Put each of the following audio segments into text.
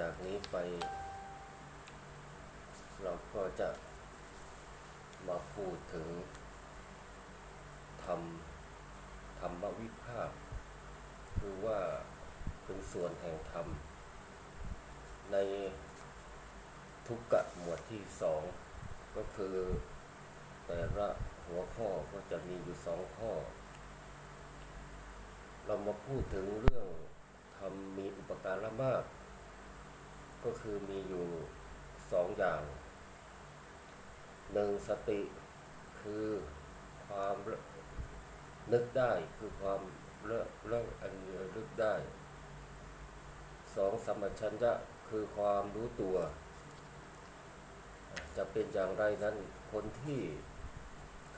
จากนี้ไป เราก็จะมาพูดถึงธรรมธรรมวิภาค คือว่าเป็นส่วนแห่งธรรม ในทุกกะหมวดที่สองก็คือแต่ละหัวข้อก็จะมีอยู่สองข้อ เรามาพูดถึงเรื่องทำมีอุปการะมาก ก็คือมีอยู่สองอย่างหนึ่งสติคือความนึกได้คือความเลิกเลิกอันนึกได้สองสัมปชัญญะคือความรู้ตัว จะเป็นอย่างไรนั้นคนที่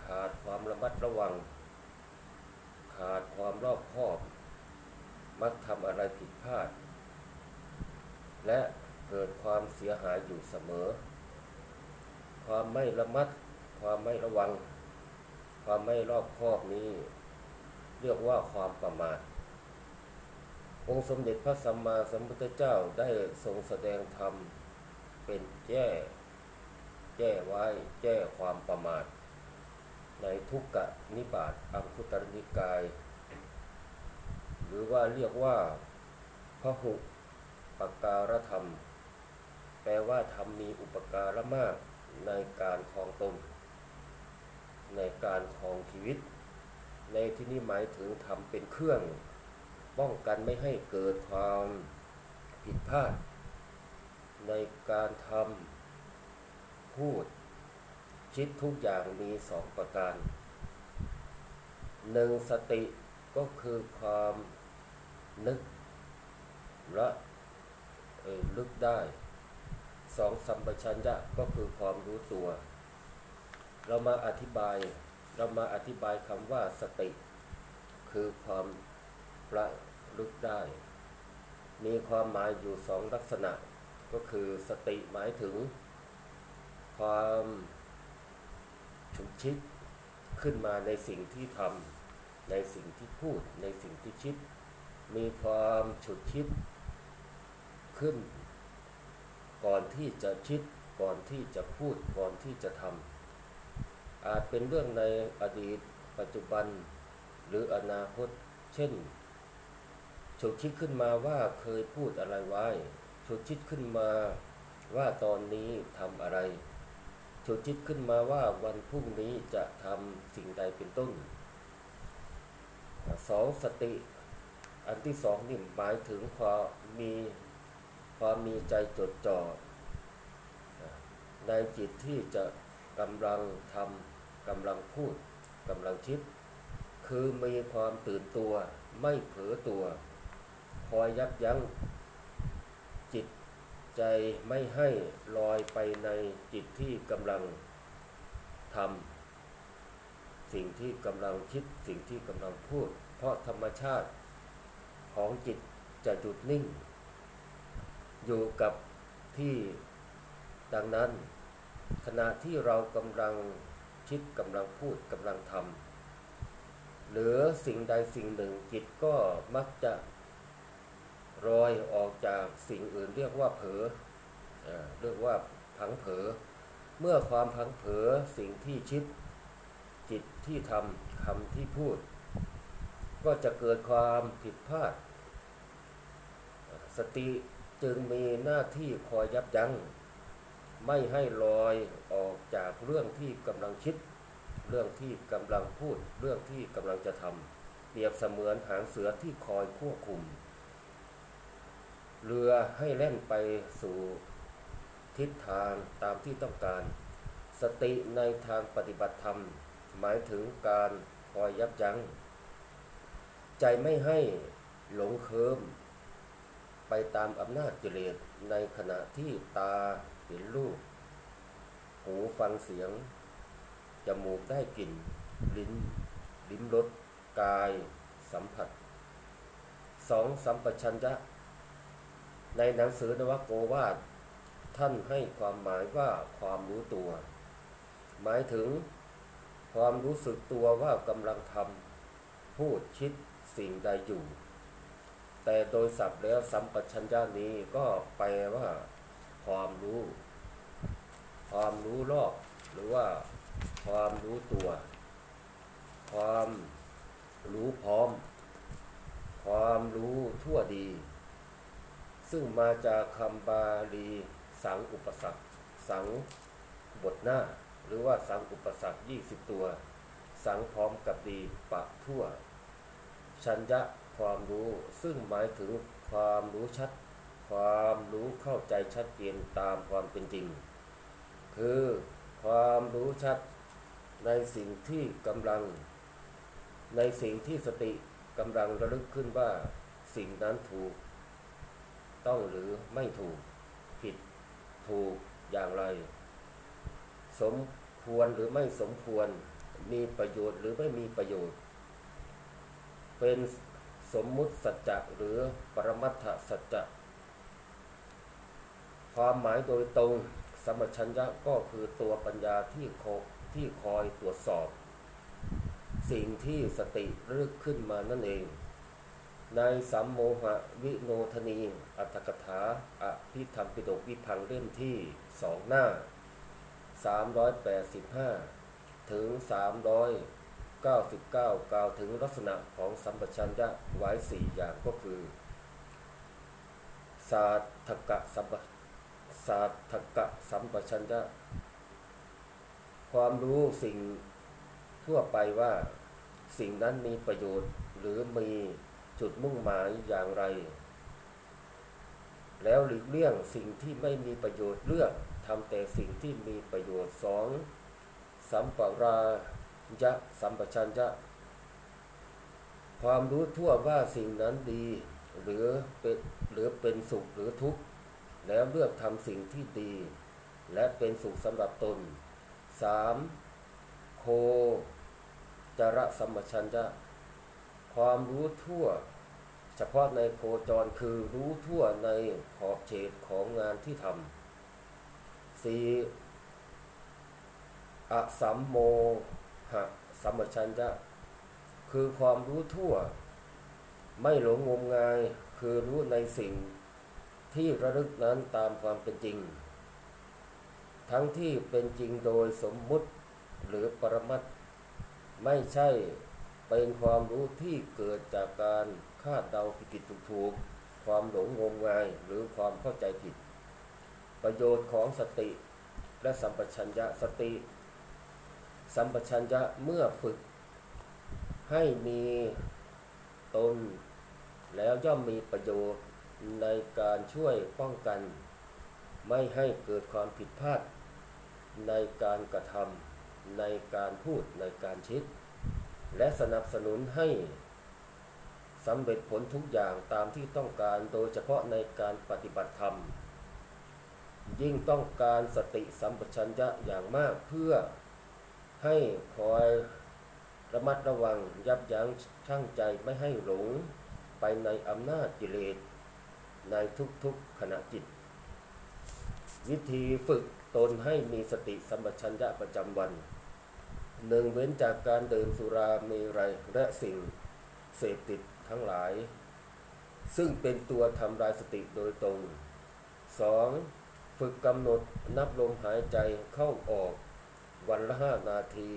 ขาดความระมัดระวัง ขาดความรอบคอบ มักทำอะไรผิดพลาด และ เกิดความเสียหายอยู่เสมอ ความไม่ระมัด ความไม่ระวัง ความไม่รอบคอบนี้ เรียกว่าความประมาท องค์สมเด็จพระสัมมาสัมพุทธเจ้าได้ทรงแสดงธรรมเป็นแก้ แก้ไว้ แก้ความประมาท ในทุกกะนิบาตอังคุตรนิกาย หรือว่าเรียกว่าพระหุปการธรรม แปลว่าธรรมมีอุปการะมากในการครองตน ในการครองชีวิต ในที่นี้หมายถึงทำเป็นเครื่อง ป้องกันไม่ให้เกิดความผิดพลาด ในการทำพูด คิดทุกอย่างมีสองประการหนึ่งสติก็คือความนึก และลึกได้ สองสัมปชัญญะก็คือความรู้ตัว เรามาอธิบาย เรามาอธิบายคำว่าสติ คือความระลึกได้ มีความหมายอยู่สองลักษณะ ก็คือสติหมายถึง ความฉุกชิดขึ้นมาในสิ่งที่ทำในสิ่งที่พูด ในสิ่งที่คิด มีความฉุดคิดขึ้น ก่อนที่จะคิดก่อนที่จะพูดก่อนที่จะทำอาจเป็นเรื่องในอดีต ปัจจุบัน หรืออนาคต เช่นฉุกคิดขึ้นมาว่าเคยพูดอะไรไว้ฉุกคิดขึ้นมาว่าตอนนี้ทำอะไรฉุกคิดขึ้นมาว่าวันพรุ่งนี้จะทำสิ่งใดเป็นต้นสองสติ อันที่สองนี่หมายถึงความมี ความมีใจจดจ่อในจิตที่จะกำลังทำกำลังพูดกำลังคิด คือมีความตื่นตัว ไม่เผลอตัว คอยยับยั้งจิตใจไม่ให้ลอยไปในจิตที่กำลังทำสิ่งที่กำลังคิดสิ่งที่กำลังพูด เพราะธรรมชาติของจิตจะหยุดนิ่ง อยู่กับที่ดังนั้น ขณะที่เรากำลังคิดกำลังพูดกำลังทำหรือสิ่งใดสิ่งหนึ่งจิตก็มักจะรอยออกจากสิ่งอื่นเรียกว่าเผลอเรียกว่าพังเผลอเมื่อความพังเผลอสิ่งที่คิด จิตที่ทำคำที่พูด ก็จะเกิดความผิดพลาด สติ จึงมีหน้าที่คอยยับยั้งไม่ให้ลอยออกจากเรื่องที่กำลังคิด เรื่องที่กำลังพูด เรื่องที่กำลังจะทำเปรียบเสมือนหางเสือที่คอยควบคุม เรือให้แล่นไปสู่ทิศทางตามที่ต้องการ สติในทางปฏิบัติธรรม หมายถึงการคอยยับยั้ง ใจไม่ให้หลงเคิม ไปตามอำนาจกิเลสในขณะที่ตาเห็นรูป หูฟังเสียง จมูกได้กลิ่น ลิ้น ลิ้มรส กาย สัมผัสสองสัมปชัญญะ ในหนังสือนวโกวาทท่านให้ความหมายว่าความรู้ตัว หมายถึง ความรู้สึกตัวว่ากำลังทำพูดคิดสิ่งใดอยู่ แต่โดยศัพท์แล้วสัมปชัญญะนี้ก็แปลว่า ความรู้ ความรู้รอบ หรือว่า ความรู้ตัว ความรู้พร้อม ความรู้ทั่วดี ซึ่งมาจากคำบาลีสังอุปสรรคสังบทหน้า หรือว่าสังอุปสรรค20 ตัว สังพร้อมกับดีปะทั่ว ชัญญะ ความรู้ ซึ่งหมายถึงความรู้ชัด ความรู้เข้าใจชัดเจนตามความเป็นจริง คือความรู้ชัดในสิ่งที่กำลัง ในสิ่งที่สติกำลังระลึกขึ้นว่า สิ่งนั้นถูก ต้องหรือไม่ถูก ผิด ถูกอย่างไร สมควรหรือไม่สมควร มีประโยชน์หรือไม่มีประโยชน์ เป็น สมมุติสัจจะหรือปรมัตถสัจจะความหมายโดยตรงสมชัญญะก็คือตัวปัญญาที่คอยที่คอยตรวจสอบ สิ่งที่สติรึกขึ้นมานั่นเอง ในสัมโมหะวิโนทนี อัตถกถาอภิธรรมปิฎกวิพังค์เล่มที่สองหน้า 385 ถึง 399กล่าวถึงลักษณะของสัมปชัญญะไว้สี่อย่างก็คือ สาธกะสัมปสาธกะสัมปชัญญะ ความรู้สิ่งทั่วไปว่าสิ่งนั้นมีประโยชน์หรือมีจุดมุ่งหมายอย่างไร แล้วหลีกเลี่ยงสิ่งที่ไม่มีประโยชน์เลือกทำแต่สิ่งที่มีประโยชน์สองสัมปรา ยะสัมปชัญญะ ความรู้ทั่วว่าสิ่งนั้นดี หรือเป็นหรือเป็นสุขหรือทุกข์ แล้วเลือกทำสิ่งที่ดี และเป็นสุขสำหรับตน 3. โคจรสัมปชัญญะ ความรู้ทั่ว เฉพาะในโคจรคือรู้ทั่วในขอบเขตของงานที่ทำสี่อสัมโม หะสัมปชัญญะคือความรู้ทั่ว ไม่หลงงมงาย คือรู้ในสิ่งที่ระลึกนั้นตามความเป็นจริง ทั้งที่เป็นจริงโดยสมมุติหรือปรมัตถ์ไม่ใช่เป็นความรู้ที่เกิดจากการคาดเดาผิดๆถูกๆความหลงงมงายหรือความเข้าใจผิด ประโยชน์ของสติและสัมปชัญญะสติ สัมปชัญญะเมื่อฝึก ให้มีตน แล้วย่อมมีประโยชน์ในการช่วยป้องกัน ไม่ให้เกิดความผิดพลาด ในการกระทำในการพูดในการคิด และสนับสนุนให้สำเร็จผลทุกอย่างตามที่ต้องการโดยเฉพาะในการปฏิบัติธรรม ยิ่งต้องการสติสัมปชัญญะอย่างมากเพื่อ ให้คอยระมัดระวังยับยั้งชั่งใจไม่ให้หลงไปในอำนาจกิเลสในทุกๆขณะจิต วิธีฝึกตนให้มีสติสัมปชัญญะประจำวันหนึ่งเว้นจากการดื่มสุราเมรัยและสิ่งเสพติดทั้งหลาย ซึ่งเป็นตัวทำลายสติโดยตรง 2. ฝึกกำหนดนับลมหายใจเข้าออก วันละห้านาที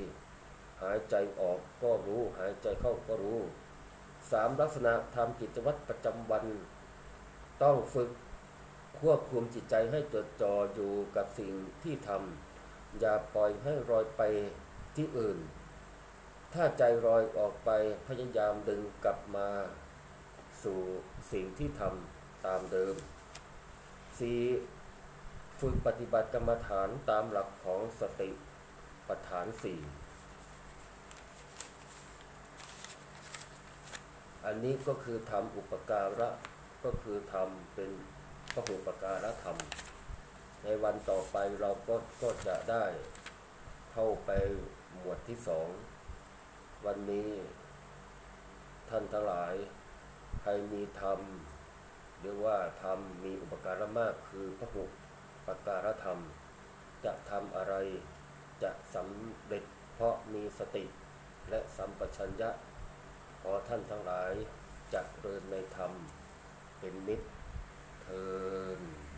หายใจออกก็รู้ หายใจเข้าก็รู้ 3. ลักษณะทำกิจวัตรประจำวัน ต้องฝึกควบคุมจิตใจให้จดจ่ออยู่กับสิ่งที่ทำอย่าปล่อยให้ลอยไปที่อื่น ถ้าใจลอยออกไปพยายามดึงกลับมา สู่สิ่งที่ทำตามเดิม 4. ฝึกปฏิบัติกรรมฐานตามหลักของสติ ปฐานสี่อันนี้ก็คือทำอุปการะก็คือทำเป็นพระอุปการะธรรม ในวันต่อไปเราก็ก็จะได้เข้าไปหมวดที่สองวันนี้ท่านทั้งหลาย ใครมีธรรมหรือว่าธรรมมีอุปการะมากคือพระหุปการะธรรม จะทำอะไร จะสำเร็จเพราะมีสติและสัมปชัญญะ ขอท่านทั้งหลายจะเริญในธรรมเป็นมิตรเทอ